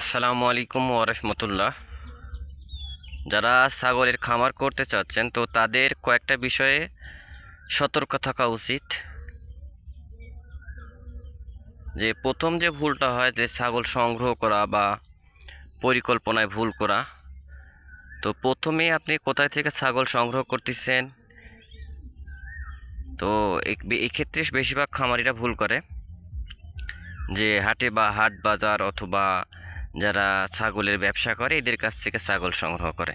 আসসালামু আলাইকুম ওরহমতুল্লাহ যারা ছাগলের খামার করতে চাচ্ছেন, তো তাদের কয়েকটা বিষয়ে সতর্ক থাকা উচিত। যে প্রথম যে ভুলটা হয়, যে ছাগল সংগ্রহ করা বা পরিকল্পনায় ভুল করা, তো প্রথমে আপনি কোথায় থেকে ছাগল সংগ্রহ করতেছেন? তো এক্ষেত্রে বেশিরভাগ খামারিরা ভুল করে। যে হাটে বা হাট বাজার অথবা যারা ছাগলের ব্যবসা করে, এদের কাছ থেকে ছাগল সংগ্রহ করে।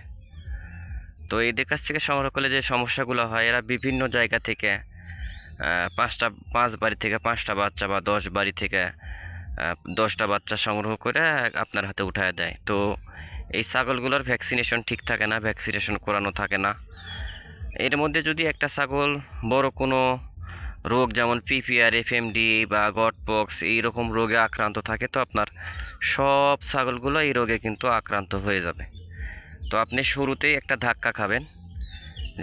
তো এদের কাছ থেকে সংগ্রহ করলে যে সমস্যাগুলো হয়, এরা বিভিন্ন জায়গা থেকে পাঁচটা, পাঁচ বাড়ি থেকে পাঁচটা বাচ্চা বা দশ বাড়ি থেকে দশটা বাচ্চা সংগ্রহ করে আপনার হাতে উঠায় দেয়। তো এই ছাগলগুলোর ভ্যাকসিনেশন ঠিক থাকে না, ভ্যাকসিনেশন করানো থাকে না। এর মধ্যে যদি একটা ছাগল বড় কোনো রোগ যেমন পিপিআর এফএমডি বা গটপক্স এইরকম রোগে আক্রান্ত থাকে তো আপনার সব ছাগলগুলো এই রোগে কিন্তু আক্রান্ত হয়ে যাবে। তো আপনি শুরুতেই একটা ধাক্কা খাবেন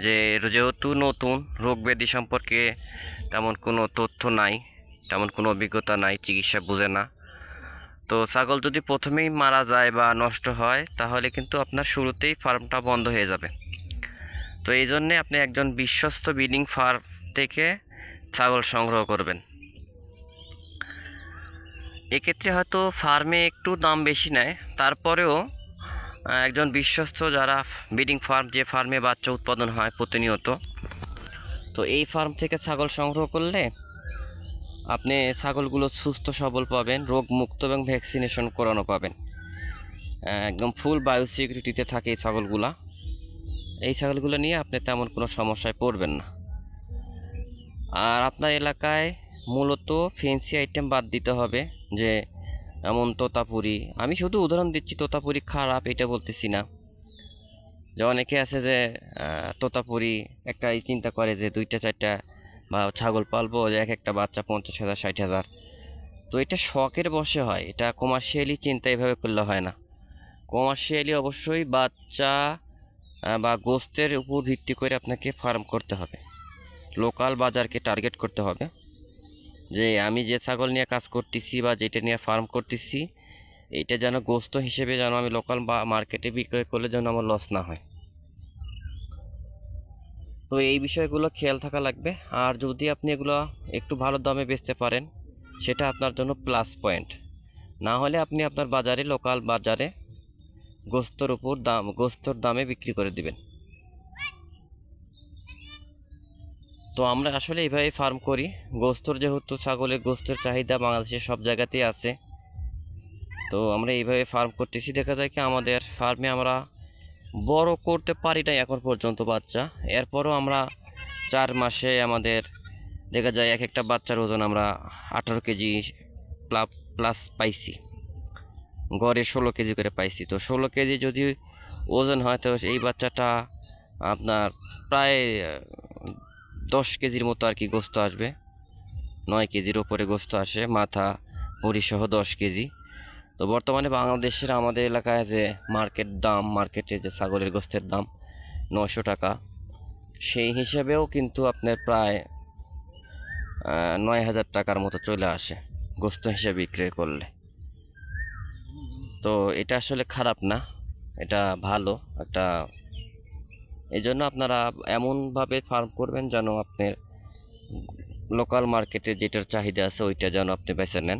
যে যেহেতু নতুন রোগ ব্যাধি সম্পর্কে তেমন কোনো তথ্য নাই, তেমন কোনো অভিজ্ঞতা নাই, চিকিৎসা বোঝে না। তো ছাগল যদি প্রথমেই মারা যায় বা নষ্ট হয়, তাহলে কিন্তু আপনার শুরুতেই ফার্মটা বন্ধ হয়ে যাবে। তো এই জন্যে আপনি একজন বিশ্বস্ত ব্রিডিং ফার্ম থেকে ছাগল সংগ্রহ করবেন। এক্ষেত্রে হয়তো ফার্মে একটু দাম বেশি নেয়। তারপরেও একজন বিশ্বস্ত যারা ব্রিডিং ফার্ম, যে ফার্মে বাচ্চা উৎপাদন হয় প্রতিনিয়ত, তো এই ফার্ম থেকে ছাগল সংগ্রহ করলে আপনি ছাগলগুলো সুস্থ সবল পাবেন রোগ মুক্ত এবং ভ্যাকসিনেশন করানো পাবেন। একদম ফুল বায়ো সিকিউরিটিতে থাকে এই ছাগলগুলা। এই ছাগলগুলো নিয়ে আপনি তেমন কোনো সমস্যায় পড়বেন না। আর আপনার এলাকায় মূলত ফেন্সি আইটেম বাদ দিতে হবে, যে এমন তোতাপুরি। আমি শুধু উদাহরণ দিচ্ছি, তোতাপুরি খারাপ, এটা বলতেছি না। যে অনেকে আছে যে তোতাপুরি একটা এই চিন্তা করে যে দুইটা, চারটা বা ছাগল পালবো, যে এক একটা বাচ্চা পঞ্চাশ হাজার, ষাট হাজার। তো এটা শখের বসে হয়, এটা কমার্শিয়ালি চিন্তা এভাবে করলে হয় না। কমার্শিয়ালি অবশ্যই বাচ্চা বা গোস্তের উপর ভিত্তি করে আপনাকে ফার্ম করতে হবে। লোকাল বাজারকে টার্গেট করতে হবে। যে আমি যে ছাগল নিয়ে কাজ করতেছি বা যেটা নিয়ে ফার্ম করতেছি, এটা যেন গোস্ত হিসেবে যেন আমি লোকাল বা মার্কেটে বিক্রয় করলে যেন আমার লস না হয়। তো এই বিষয়গুলো খেয়াল থাকা লাগবে। আর যদি আপনি এগুলো একটু ভালো দামে বেচতে পারেন, সেটা আপনার জন্য প্লাস পয়েন্ট না হলে আপনি আপনার বাজারে লোকাল বাজারে গোস্তর উপর দাম, গোস্তর দামে বিক্রি করে দিবেন। তো আমরা আসলে এইভাবে ফার্ম করি। গোস্তর যেহেতু ছাগলের গোস্তর চাহিদা বাংলাদেশের সব জায়গাতেই আছে। তো আমরা এইভাবে ফার্ম করতেছি। দেখা যায় কি আমাদের ফার্মে আমরা বড় করতে পারি নাই এখন পর্যন্ত বাচ্চা। এরপরও আমরা চার মাসে আমাদের দেখা যায় এক একটা বাচ্চার ওজন আমরা আঠারো কেজি প্লাস পাইছি। গড়ে ষোলো কেজি করে পাইছি। তো ষোলো কেজি যদি ওজন হয়, তো এই বাচ্চাটা আপনার প্রায় দশ কেজির মতো আর কি গোস্ত আসবে। নয় কেজির ওপরে গোস্ত আসে, মাথা সহ দশ কেজি। তো বর্তমানে বাংলাদেশের আমাদের এলাকায় যে মার্কেট দাম, মার্কেটে যে ছাগলের গোস্তের দাম নশো টাকা, সেই হিসেবেও কিন্তু আপনার প্রায় নয় হাজার টাকার মতো চলে আসে গোস্ত হিসেবে বিক্রয় করলে। তো এটা আসলে খারাপ না, এটা ভালো একটা এই জন্য আপনারা এমনভাবে ফার্ম করবেন যেন আপনার লোকাল মার্কেটে যেটার চাহিদা আছে, ওইটা যেন আপনি বেছে নেন।